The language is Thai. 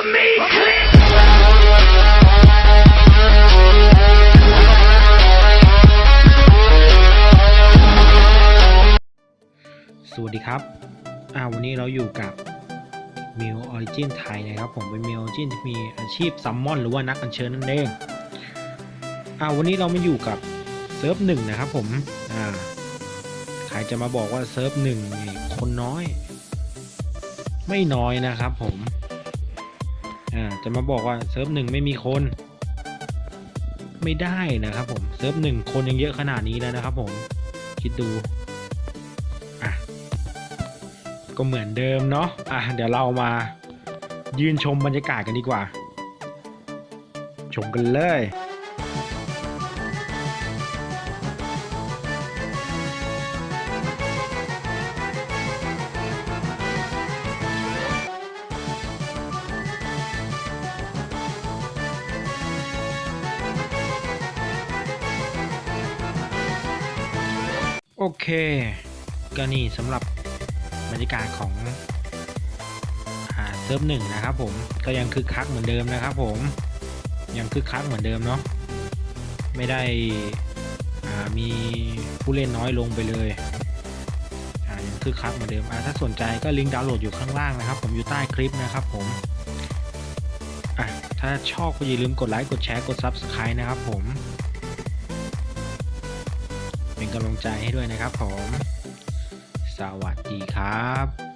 to me, click. สวัสดีครับอ่าวันนี้เราอยู่กับมิวออริจินไทยนะครับ ผมเป็นมิวออริจินที่มีอาชีพซัมมอนหรือว่านักอัญเชิญนั่นเองอ่าวันนี้เรามาอยู่กับเซิร์ฟหนึ่งนะครับผมอ่าใครจะมาบอกว่าเซิร์ฟหนึ่งคนน้อย ไม่น้อยนะครับผม อ่าจะมาบอกว่าเซิร์ฟหนึ่งไม่มีคน ไม่ได้นะครับผมเซิร์ฟหนึ่งคนยังเยอะขนาดนี้แล้วนะครับผมคิดดูอะก็เหมือนเดิมเนาะอะเดี๋ยวเรามายืนชมบรรยากาศกันดีกว่า ชมกันเลย โอเค ก็นี่สำหรับบรรยากาศของอเซิร์ฟหนึ่งนะครับผมก็ยังคึกคักเหมือนเดิมนะครับผมยังคึกคักเหมือนเดิมเนาะไม่ได้มีผู้เล่นน้อยลงไปเลยยังคึกคักเหมือนเดิมอ่าถ้าสนใจก็ลิงก์ดาวน์โหลดอยู่ข้างล่างนะครับ ผมอยู่ใต้คลิปนะครับผมอะถ้าชอบก็อย่าลืมกดไลค์กดแชร์กด Subscribe นะครับผม เป็นกำลังใจให้ด้วยนะครับผม สวัสดีครับ